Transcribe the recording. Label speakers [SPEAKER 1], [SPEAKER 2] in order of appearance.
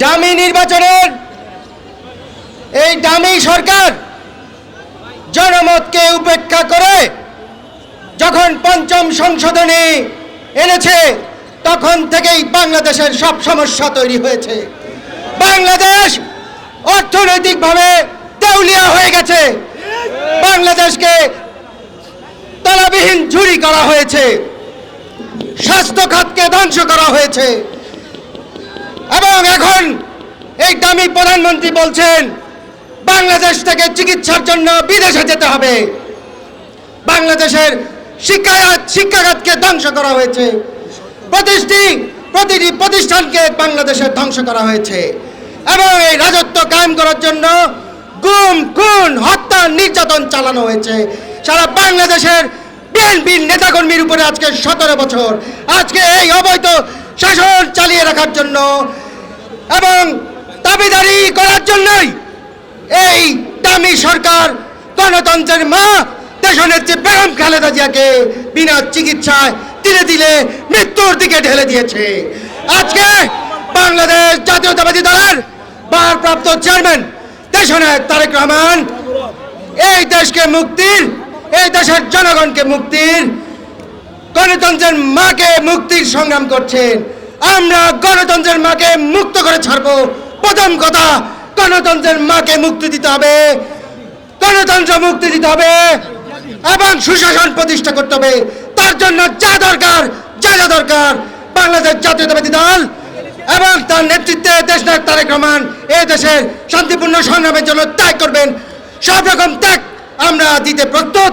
[SPEAKER 1] Dummy নির্বাচনের এই dummy সরকার জনমতকে উপেক্ষা করে যখন পঞ্চম সংশোধনী এনেছে, তখন থেকেই বাংলাদেশের সব সমস্যা তৈরি হয়েছে। বাংলাদেশ অর্থনৈতিকভাবে দেউলিয়া হয়ে গেছে। বাংলাদেশকে তলাবিহীন ঝুরি করা হয়েছে। স্বাস্থ্য খাতকে ধ্বংস করা হয়েছে। এবং এখন এই দামি প্রধানমন্ত্রী বলছেন, বাংলাদেশ থেকে চিকিৎসার জন্য বিদেশে যেতে হবে। বাংলাদেশের শিক্ষাখাত শিক্ষাখাতকে ধ্বংস করা হয়েছে। প্রতিষ্ঠি, প্রতিটি প্রতিষ্ঠানকে বাংলাদেশে ধ্বংস করা হয়েছে। এবং এই রাজত্ব কায়েম করার জন্য গুম, খুন, হত্যা, নির্যাতন চালানো হয়েছে। সারা বাংলাদেশের বিএনপির নেতাকর্মীর উপরে আজকে সতেরো বছর। আজকে এই অবৈধ শাসন চালিয়ে রাখার জন্য এবং দাবিদারি করার জন্যই এই দামি সরকার গণতন্ত্রের মা দেশনেত্রী বেগম খালেদা জিয়াকে বিনা চিকিৎসায় ধীরে ধীরে মৃত্যুর দিকে ঢেলে দিয়েছে। আজকে বাংলাদেশ জাতীয়তাবাদী দলের ভারপ্রাপ্ত চেয়ারম্যান দেশনায়ক তারেক রহমান এই দেশকে মুক্তির, এই দেশের জনগণকে মুক্তির, গণতন্ত্রের মাকে মুক্তির সংগ্রাম করছেন। আমরা গণতন্ত্রের মাকে মুক্ত করে ছাড়বো। প্রথম কথা, গণতন্ত্রের মাকে মুক্তি দিতে হবে। গণতন্ত্র মুক্তি দিতে হবে এবং সুশাসন প্রতিষ্ঠা করতে হবে। তার জন্য যা দরকার, যা যা দরকার, বাংলাদেশ জাতীয়তাবাদী দল এবং তার নেতৃত্বে দেশ নায়ক তারেক রহমান এই দেশের শান্তিপূর্ণ সংগ্রামের জন্য ত্যাগ করবেন। সব রকম ত্যাগ আমরা দিতে প্রস্তুত।